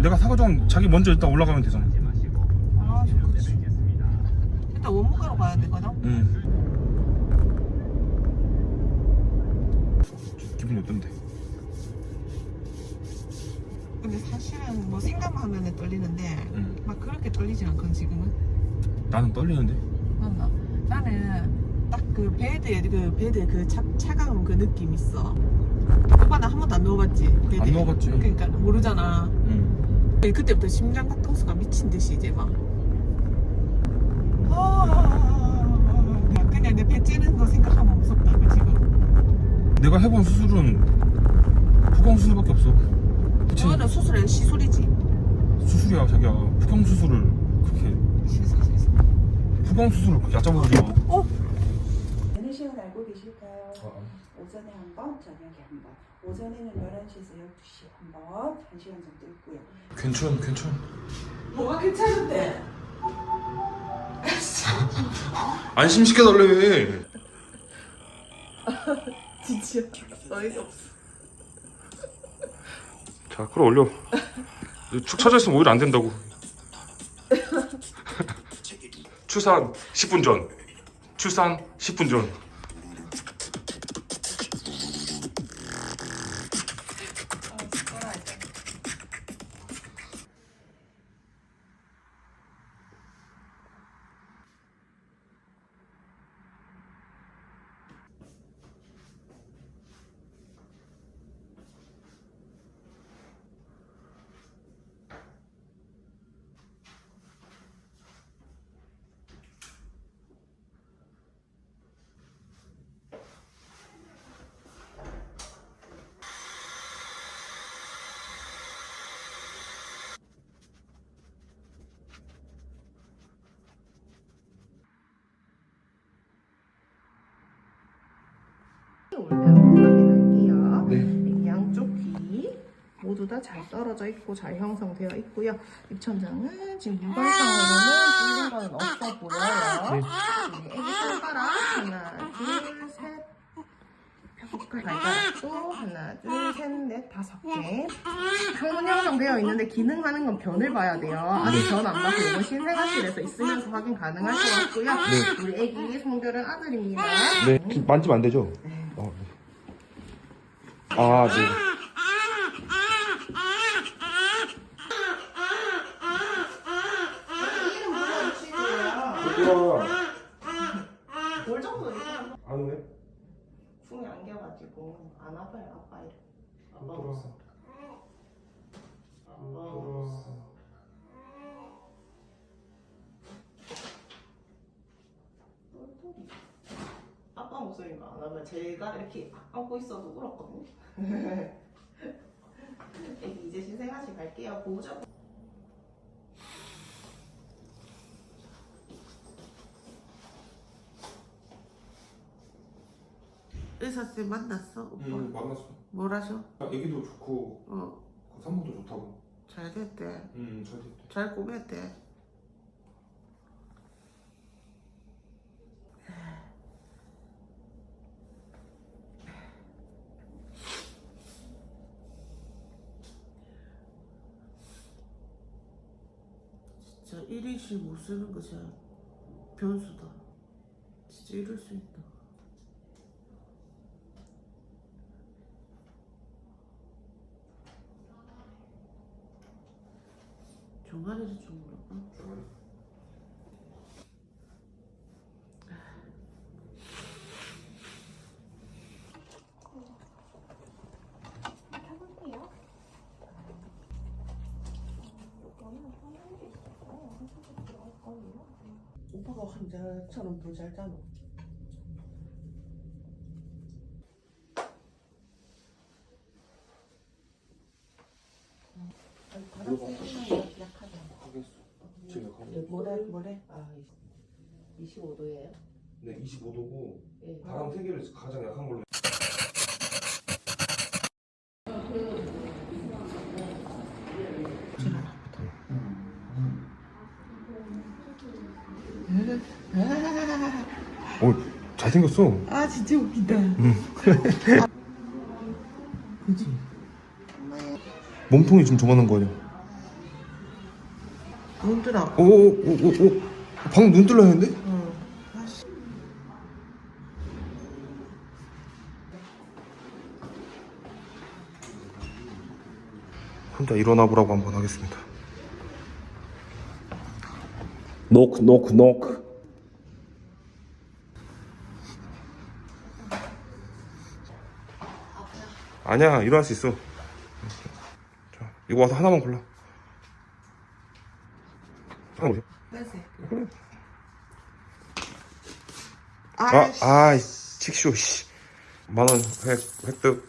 그러면 내가 사과장 자기 먼저 일단 올라가면 되잖아. 아 그렇지 일단 원무가로 가야 되거든 응. 기분이 어떤데? 근데 사실은 뭐 생각만 하면 떨리는데 응. 막 그렇게 떨리진 않거든 지금은 나는 떨리는데. 맞나? 나는 딱 그 베드에 그 베드에 그 차, 차가운 그 느낌 있어 오빠 나 한 번도 안 누워봤지? 베드에. 안 누워봤지. 그러니까 모르잖아 응. 그때부터 심장 박동수가 미친 듯이 이제 막 아, 그냥 내 배 찌는 거 생각하면 무섭다 그 지금 내가 해본 수술은 푸경 수술밖에 없어. 그치? 그거는 수술의 시술이지 수술이야 자기야. 푸경 수술을 그렇게 시술 시술 푸경 수술을 그렇게 얕잡아 보지 마. 어? 알고 계실까요? 어, 오전에 한 번, 저녁에 한 번. 오전에는 11시에서 12시 한 번, 1시간 정도 있고요. 괜찮 괜찮. 뭐가 괜찮은데? 안심시켜 달래. 진짜 어이가 없어 자, 끌어 올려. 축 처져 있으면 오히려 안 된다고. 출산 10분 전. 출산 10분 전. 모두 다 잘 떨어져 있고 잘 형성되어 있고요. 입천장은 지금 물건상으로는 뚫린 건 없어 보여요. 네. 우리 애기 손가락 하나, 둘, 셋. 펴볼까요? 발가락도 하나, 둘, 셋, 넷, 다섯 개. 항문 형성되어 있는데 기능하는 건 변을 봐야 돼요. 아직 변 안 봐서 이건 신생아실에서 있으면서 확인 가능할 것 같고요. 네. 우리 애기 성별은 아들입니다. 네. 만지면 안 되죠? 어, 네. 아, 네. 이름 불러주시고요. 얘들아, 볼 정도 있어요. 안 오네? 붕이 안 아파요 아빠 이름. 아빠. 없어 아빠 없어 똘똘이. 아빠 목소리가 안 하면 제가 이렇게 안고 있어도 울었거든요. 애기 이제 신생아실 갈게요. 보호자 의사쌤 만났어 오빠? 응, 만났어. 뭘 하셔? 애기도 좋고, 어, 산모도 좋다고. 잘 됐대. 응, 잘 됐대. 잘 꾸몄대. 진짜 1인실 못 쓰는 거 진짜 변수다. 진짜 이럴 수 있다. 종아리를 좀 물어봐. 좋아요. 오빠가 환자처럼 불잘 자노. 바람 쐬기만 약하다. 하겠어. 지금 가고. 뭐래 뭐래? 아 25도예요. 네, 25도고, 예. 바람 세기를 가장 약한 걸로. 오, 잘생겼어. 아 진짜 웃긴다. 그지? 몸통이 좀 조만한 거 아니야? 눈 뜨라. 오 오 오 오 방금 눈 뜰라 했는데? 응. 아씨. 혼자 일어나 보라고 한번 하겠습니다. 노크 노크 노크. 아니야 일어날 수 있어. 자 이거 와서 하나만 골라. 하나 보세요. 빼세. 아, 아이씨. 아, 칙쇼, 씨. 만원 획, 획득.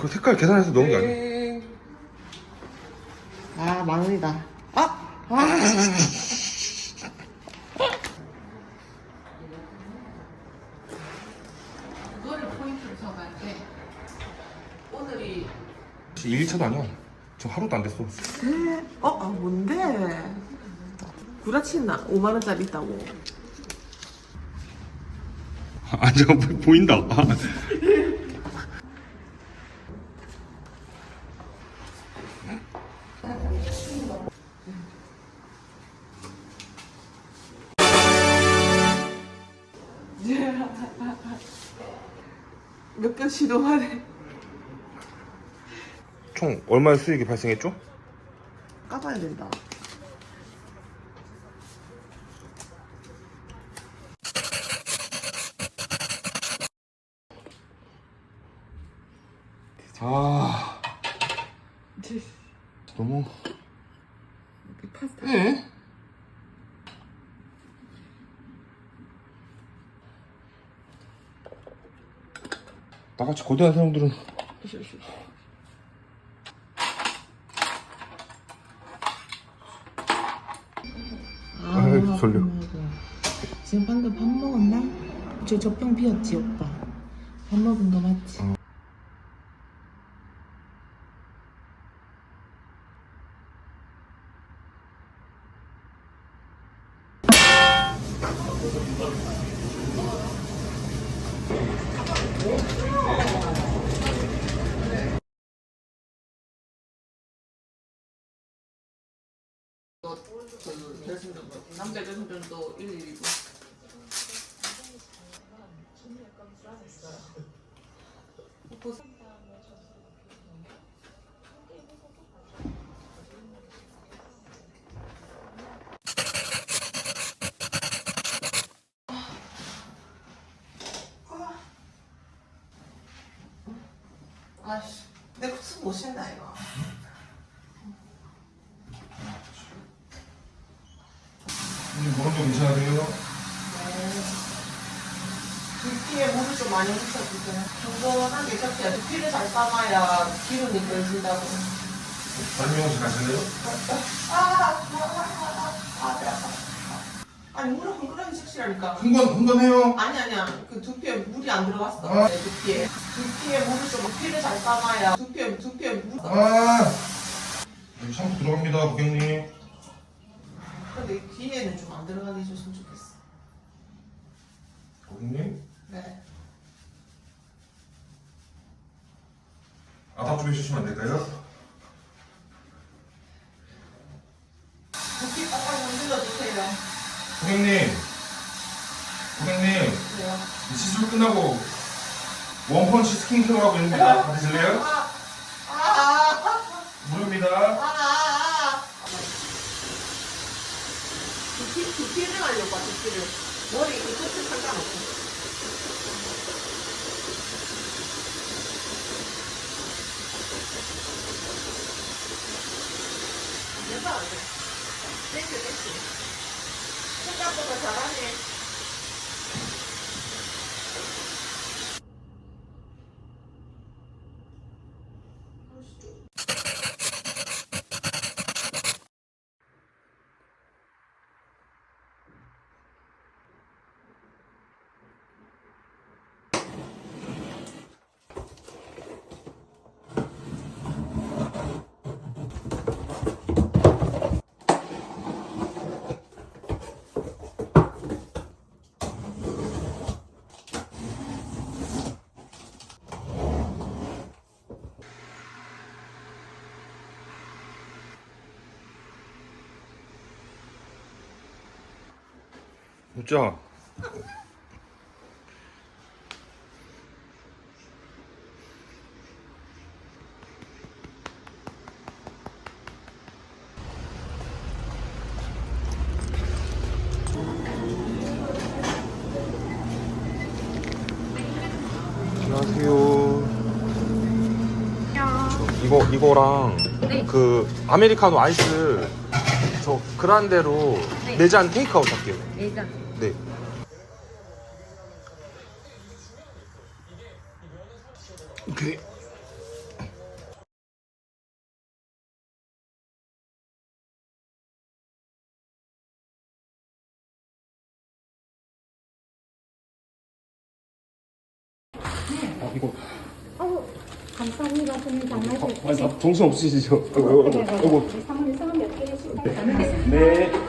그 색깔 계산해서 넣은 게 아니야? 아, 만 원이다. 아! 아! 그거를 포인트로 잡아야 돼. 오늘이 1차도 아니야. 저 하루도 안 됐어. 어? 아 뭔데? 구라치나 5만 원짜리 있다고. 아, 저 보인다. 몇번 시도하네. 총 얼마의 수익이 발생했죠? 까봐야 된다. 아, 너무. 파스타. 예? 나같이 거대한 사람들은 아 이고, 졸려. 지금 방금 밥 먹었나? 저 젖병 비었지 오빠. 밥 먹은 거 맞지? 그 결승전도 남자 결승전도 1, 2고. 아씨. 내가 숨못 쉰다 이 거 뭐도 괜찮으세요? 두피에 물을 좀 많이 묻혀주세요. 경건하게 섞여야 두피를 잘 감아야 기운이 떨어진다고. 설명실 가실래요? 아니 물을 흥건하게 섞시라니까. 흥건, 흥건해요. 아니 아니야. 그 두피에 물이 안 들어갔어. 아. 내 두피에. 두피에 물을 좀 두피를 잘 감아야 두피에 두피에 물. 아! 여기 샴푸 들어갑니다, 고객님. 근데 뒤에는 좀 안 들어가게 해줬으면 좋겠어. 고객님? 네. 아답 좀 해주시면 안 될까요? 두피 빡빡 문질러주세요. 고객님, 고객님, 그래요. 이 시술 끝나고 원펀치 스킨케어 하고 있는데 받으실래요? 아, 아, 아, 무료입니다. 아, 아. 두피를 하려고 봐 두피를. 머리 이 끝을 상관없어. 안녕하세요. 이거 이거랑 네. 그 아메리카노 아이스 저 그란데로 네. 네잔 테이크아웃 할게요. 예전. 네. 오케이. 아 이거 감사합니다. 손님 장난치 아니 다 정신 없으시죠? 아이고 아이고 아이고. 사모님 성함 몇 개씩 네. 네.